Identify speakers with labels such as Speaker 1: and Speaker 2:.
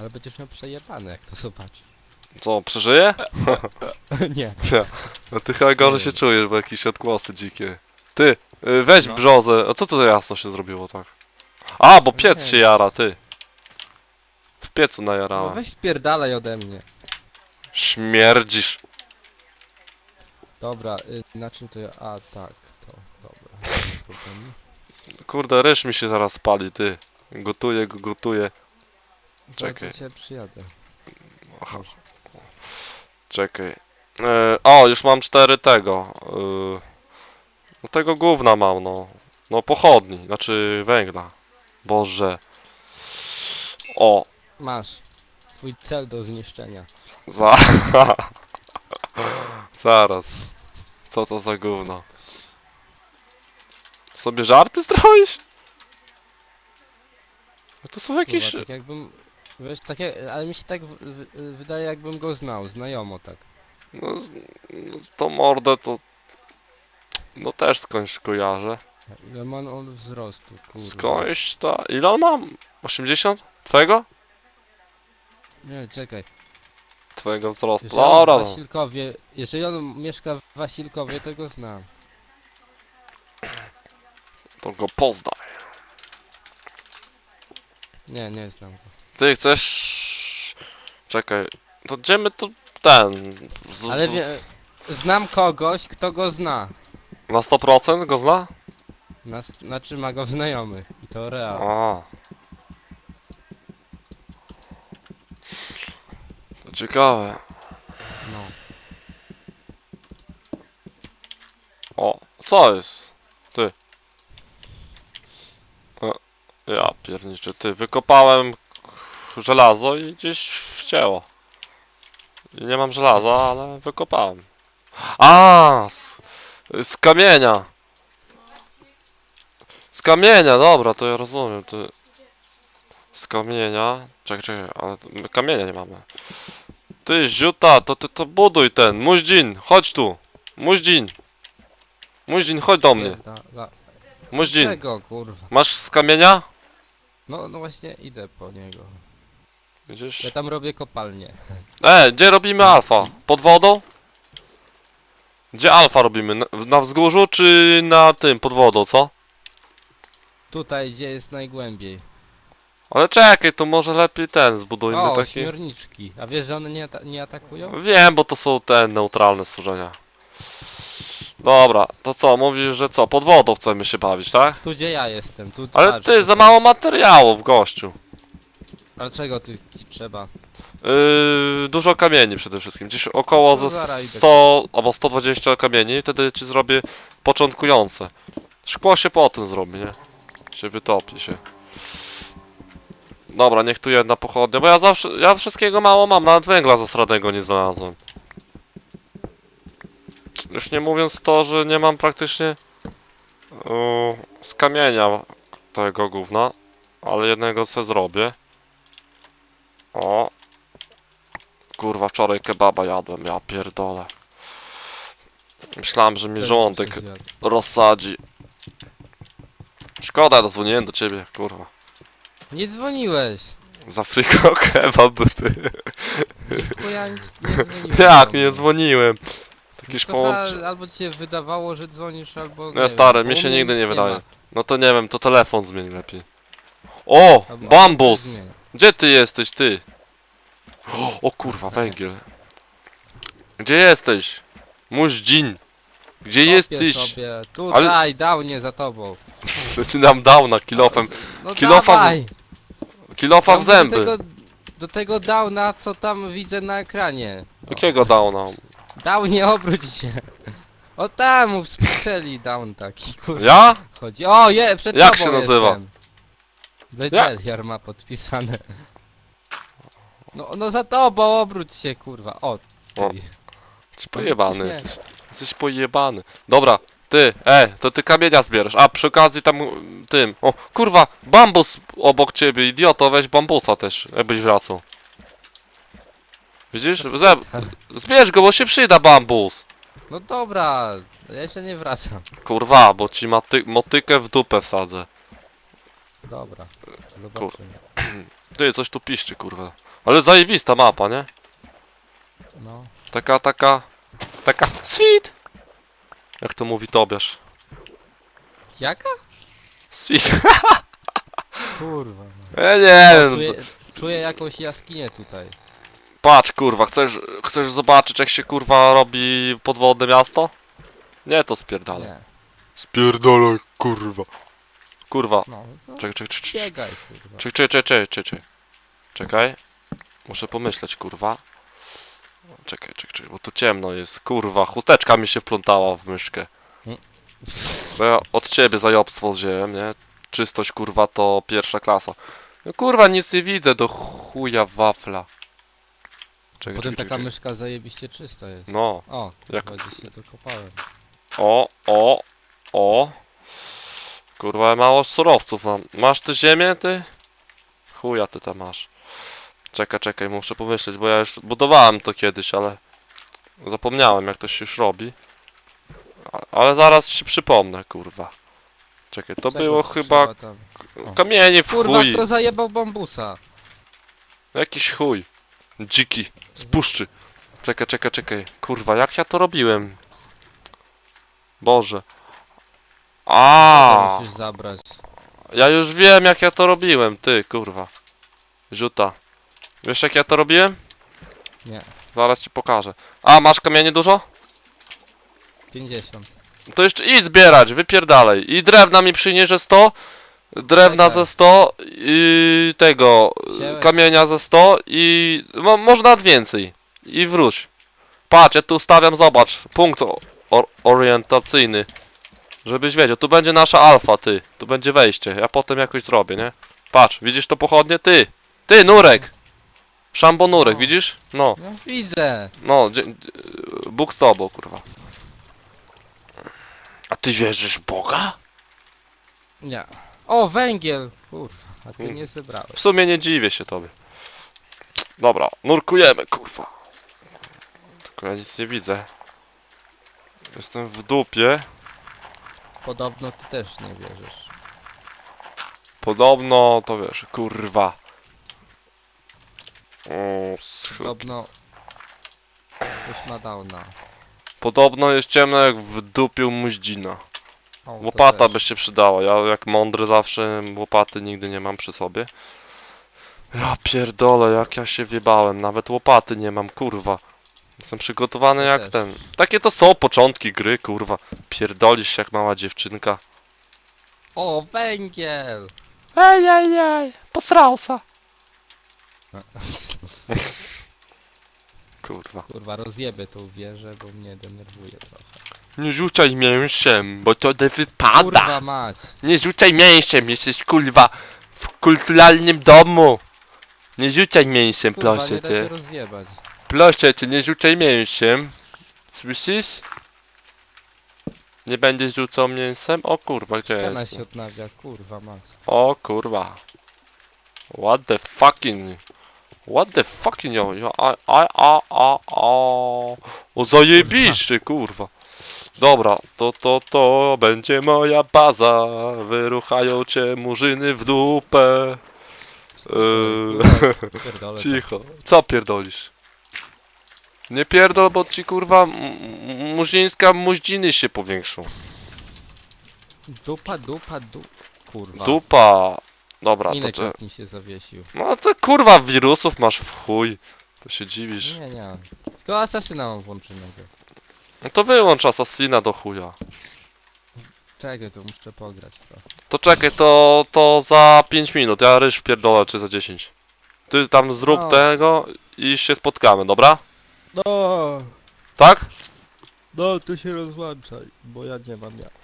Speaker 1: Ale będziesz miał przejebane, jak to zobaczy.
Speaker 2: Co, przeżyje?
Speaker 1: nie.
Speaker 2: No ty chyba gorzej się czujesz, bo jakieś odgłosy dzikie. Ty, y, weź
Speaker 1: No.
Speaker 2: brzozę. A co tu jasno się zrobiło tak? A, bo piec się jara, ty. W piecu
Speaker 1: No
Speaker 2: najarała.
Speaker 1: weź spierdalaj ode mnie.
Speaker 2: Śmierdzisz.
Speaker 1: Dobra, y, na czym to ja... A, tak, to, dobra.
Speaker 2: Kurde, ryż mi się zaraz spali, ty. Gotuję, go gotuję.
Speaker 1: Czekaj. Przyjadę.
Speaker 2: Aha, czekaj. E, o, już mam cztery tego. E, no tego gówna mam, no. No pochodni, znaczy węgla. Boże. O,
Speaker 1: Masz. Twój cel do zniszczenia.
Speaker 2: za... Zaraz. Co to za gówno? Sobie żarty stroisz? No to są jakieś...
Speaker 1: Kurwa, tak jakbym... Wiesz, takie... Ale mi się tak w, w, wydaje, jakbym go znał, znajomo tak.
Speaker 2: No, z- no to mordę to... No też skądś kojarzę.
Speaker 1: Ile ma on wzrostu, kurwa.
Speaker 2: Skądś to... Ile on ma? 80? Twojego?
Speaker 1: Nie, czekaj.
Speaker 2: Twojego wzrostu.
Speaker 1: Jeżeli on
Speaker 2: Dobra,
Speaker 1: w
Speaker 2: no.
Speaker 1: Wasilkowie... Jeżeli on mieszka w Wasilkowie, to go znam.
Speaker 2: To go poznaj.
Speaker 1: Nie, nie znam go.
Speaker 2: Ty chcesz... Czekaj. To gdzie my tu... Ten... Z...
Speaker 1: Ale wie, znam kogoś, kto go zna.
Speaker 2: Na 100% go zna?
Speaker 1: Nas, znaczy ma go w znajomych. I to real.
Speaker 2: A. To ciekawe.
Speaker 1: No.
Speaker 2: O, co jest? Ty. O, ja pierniczę, ty. Wykopałem żelazo i gdzieś wcięło. I nie mam żelaza, ale wykopałem. A, z, z kamienia. Z kamienia, dobra, to ja rozumiem. Ty. Z kamienia. Czekaj, czekaj, ale my kamienia nie mamy. Ty, ziuta, to ty to buduj ten. Muździn, chodź tu. Muździn. Muździn, chodź do mnie.
Speaker 1: Da, da.
Speaker 2: Muździn,
Speaker 1: Czego, kurwa?
Speaker 2: masz z kamienia?
Speaker 1: No, no właśnie idę po niego.
Speaker 2: Gdzieś.
Speaker 1: Ja tam robię kopalnię.
Speaker 2: E, gdzie robimy alfa? Pod wodą? Gdzie alfa robimy? Na, na wzgórzu czy na tym, pod wodą, co?
Speaker 1: Tutaj, gdzie jest najgłębiej.
Speaker 2: Ale czekaj, to może lepiej ten zbudujmy
Speaker 1: O,
Speaker 2: taki.
Speaker 1: śmiorniczki. A wiesz, że one nie, ata nie atakują?
Speaker 2: Wiem, bo to są te neutralne stworzenia. Dobra, to co, mówisz, że co, pod wodą chcemy się bawić, tak?
Speaker 1: Tu, gdzie ja jestem. Tu,
Speaker 2: Ale
Speaker 1: patrz,
Speaker 2: ty, za
Speaker 1: tutaj.
Speaker 2: mało materiałów, gościu.
Speaker 1: Ale czego tu ci trzeba?
Speaker 2: Yy, dużo kamieni przede wszystkim. Gdzieś około
Speaker 1: No
Speaker 2: ze
Speaker 1: zaraz idę.
Speaker 2: 100 albo 120 kamieni, wtedy ci zrobię początkujące. Szkło się po tym zrobi, nie? Się wytopi się. Dobra, niech tu jedna pochodnia, bo ja zawsze, ja wszystkiego mało mam, nawet węgla zasranego nie znalazłem. Już nie mówiąc to, że nie mam praktycznie yy, z kamienia tego gówna, ale jednego se zrobię. O, Kurwa, wczoraj kebaba jadłem, ja pierdolę. Myślałem, że mi żołądek rozsadzi. Szkoda, dzwoniłem do ciebie, kurwa.
Speaker 1: Nie dzwoniłeś.
Speaker 2: Za friko kebab,
Speaker 1: ja nic nie dzwoniłem.
Speaker 2: Jak, nie dzwoniłem. Jakieś
Speaker 1: To
Speaker 2: połącze...
Speaker 1: chyba Albo ci się wydawało, że dzwonisz, albo...
Speaker 2: Nie, stary,
Speaker 1: wiem,
Speaker 2: mi
Speaker 1: bo
Speaker 2: się
Speaker 1: mnie
Speaker 2: nigdy
Speaker 1: nic
Speaker 2: nie wydaje.
Speaker 1: ma.
Speaker 2: No to nie wiem, to telefon zmień lepiej. O!
Speaker 1: Albo-
Speaker 2: Bambus!
Speaker 1: Nie.
Speaker 2: Gdzie ty jesteś, ty? O, o kurwa, węgiel. Gdzie jesteś? Muździn. Gdzie
Speaker 1: Kopię
Speaker 2: jesteś?
Speaker 1: Sobie. Tutaj, dał nie za tobą.
Speaker 2: Ci nam dał na kilofem.
Speaker 1: No
Speaker 2: Kilofa w-
Speaker 1: dawaj.
Speaker 2: Kilofa w
Speaker 1: Ja mówię
Speaker 2: zęby.
Speaker 1: Do tego, do tego downa, co tam widzę na ekranie.
Speaker 2: Jakiego dał nam?
Speaker 1: Down, nie obróć się. O tam, z pikseli down taki, kurwa.
Speaker 2: Ja?
Speaker 1: Chodzi. O, je, przed
Speaker 2: Jak
Speaker 1: tobą
Speaker 2: się nazywa?
Speaker 1: Jestem. Bedeliar ma podpisane. No, no za tobą, obróć się, kurwa. O, stoi.
Speaker 2: Ci pojebany
Speaker 1: Nie.
Speaker 2: jesteś. Jesteś pojebany. Dobra, ty, e, to ty kamienia zbierasz. A przy okazji tam mm, tym. O, kurwa, bambus obok ciebie, idioto, weź bambusa też, jakbyś wracał. Widzisz? Zbierz go, bo się przyda bambus.
Speaker 1: No dobra, ja się nie wracam.
Speaker 2: Kurwa, bo ci maty motykę w dupę wsadzę.
Speaker 1: Dobra, zobaczymy.
Speaker 2: Ty, coś tu piszczy, kurwa. Ale zajebista mapa, nie?
Speaker 1: No.
Speaker 2: Taka, taka, taka, sweet! Jak to mówi Tobiasz?
Speaker 1: Jaka?
Speaker 2: Sweet.
Speaker 1: Kurwa. No.
Speaker 2: Ja nie wiem.
Speaker 1: Czuję, czuję jakąś jaskinię tutaj.
Speaker 2: Patrz, kurwa, chcesz, chcesz zobaczyć jak się kurwa robi podwodne miasto? Nie, to spierdalaj.
Speaker 1: Nie.
Speaker 2: Spierdalaj, kurwa. Kurwa.
Speaker 1: No, to
Speaker 2: Czekaj, czekaj, czekaj,
Speaker 1: biegaj, kurwa.
Speaker 2: Czekaj, czekaj, czekaj, czekaj, czekaj. Czekaj. Muszę pomyśleć, kurwa. Czekaj, czekaj, czekaj, bo tu ciemno jest, kurwa. Chusteczka mi się wplątała w myszkę. Bo ja od ciebie zajobstwo wziąłem, nie? Czystość, kurwa, to pierwsza klasa. No kurwa, nic nie widzę, do chuja wafla. Czekaj,
Speaker 1: Potem
Speaker 2: czekaj,
Speaker 1: taka
Speaker 2: czekaj.
Speaker 1: myszka zajebiście czysta jest.
Speaker 2: No,
Speaker 1: O,
Speaker 2: Jak-
Speaker 1: się dokopałem.
Speaker 2: o, o, o. Kurwa, mało surowców mam. Masz ty ziemię, ty? Chuja ty tam masz. Czekaj, czekaj, muszę pomyśleć, bo ja już budowałem to kiedyś, ale zapomniałem jak to się już robi. Ale zaraz ci przypomnę, kurwa. Czekaj, to
Speaker 1: Czego
Speaker 2: było chyba
Speaker 1: trzeba tam? o.
Speaker 2: kamienie w
Speaker 1: Kurwa,
Speaker 2: chuj.
Speaker 1: kto zajebał bambusa?
Speaker 2: Jakiś chuj. Dziki. Z puszczy. Czekaj, czekaj, czekaj. Kurwa, jak ja to robiłem? Boże. A,
Speaker 1: musisz zabrać.
Speaker 2: Ja już wiem jak ja to robiłem, ty kurwa. Ziuta. Wiesz jak ja to robiłem?
Speaker 1: Nie.
Speaker 2: Zaraz ci pokażę. A, masz kamienie dużo?
Speaker 1: 50.
Speaker 2: To jeszcze idź zbierać, wypierdalej. I drewna mi przyniesie 100. Drewna
Speaker 1: Czekaj.
Speaker 2: ze 100 i tego
Speaker 1: Wziąłeś.
Speaker 2: kamienia ze 100 i mo, może nawet więcej. I wróć. Patrz, ja tu stawiam, zobacz, punkt o, or, orientacyjny. Żebyś wiedział, tu będzie nasza alfa, ty. Tu będzie wejście, ja potem jakoś zrobię, nie? Patrz, widzisz to pochodnie? Ty! Ty, nurek! Szambo nurek,
Speaker 1: No.
Speaker 2: widzisz? No,
Speaker 1: No widzę.
Speaker 2: no, dzie- dzie- Bóg z tobą, kurwa. A ty wierzysz w Boga?
Speaker 1: Nie. O, węgiel! Kurwa, a ty
Speaker 2: Mm.
Speaker 1: nie zebrałeś.
Speaker 2: W sumie nie dziwię się tobie. Dobra, nurkujemy, kurwa. Tylko ja nic nie widzę. Jestem w dupie.
Speaker 1: Podobno ty też nie wierzysz.
Speaker 2: Podobno, to wiesz, kurwa. O, s-
Speaker 1: Podobno... Ktoś ma downa.
Speaker 2: Podobno jest ciemno jak w dupiu muździna.
Speaker 1: O, to
Speaker 2: Łopata
Speaker 1: też.
Speaker 2: by się przydała. Ja jak mądry zawsze łopaty nigdy nie mam przy sobie. Ja pierdolę, jak ja się wiebałem. Nawet łopaty nie mam, kurwa. Jestem przygotowany
Speaker 1: Ja
Speaker 2: jak
Speaker 1: też.
Speaker 2: ten. Takie to są początki gry, kurwa. Pierdolisz się jak mała dziewczynka.
Speaker 1: O, węgiel!
Speaker 2: Ej, ej, ej, posrałsa. Kurwa.
Speaker 1: Kurwa, rozjebę tą wieżę, bo mnie denerwuje trochę.
Speaker 2: Nie rzucaj mięsiem, bo to nie wypada.
Speaker 1: Kurwa mać!
Speaker 2: Nie rzucaj mięsiem, jesteś kurwa w kulturalnym domu. Nie rzucaj mięsiem,
Speaker 1: Kurwa,
Speaker 2: proszę
Speaker 1: nie da się
Speaker 2: cię.
Speaker 1: rozjebać.
Speaker 2: Proszę cię, nie rzucaj mięsiem. Słyszysz? Nie będziesz rzucał mięsem? O kurwa, gdzie
Speaker 1: Ściana
Speaker 2: jest?
Speaker 1: się odnawia, kurwa mać.
Speaker 2: O kurwa. What the fucking... What the fucking yo, yo, a, a, a, a, a. O zajebiście, kurwa. Dobra, to, to, to będzie moja baza. Wyruchają cię murzyny w dupę. Eee,
Speaker 1: pierdolę.
Speaker 2: Cicho. Co pierdolisz? Nie pierdol, bo ci kurwa m- m- murzyńska muździny się powiększą.
Speaker 1: Dupa, dupa, dupa. Kurwa.
Speaker 2: Dupa. Dobra, to
Speaker 1: Inek
Speaker 2: cze...
Speaker 1: mi się zawiesił.
Speaker 2: No to kurwa wirusów masz w chuj. To się dziwisz.
Speaker 1: Nie, nie. Tylko asasyna mam włączonego.
Speaker 2: No to wyłącz Assassina do chuja.
Speaker 1: Czekaj, to muszę pograć trochę.
Speaker 2: To czekaj, to, to za 5 minut. Ja ryż pierdolę, czy za 10. Ty tam zrób
Speaker 1: No.
Speaker 2: tego i się spotkamy, dobra?
Speaker 1: No,
Speaker 2: Tak?
Speaker 1: no tu się rozłączaj, bo ja nie mam jak.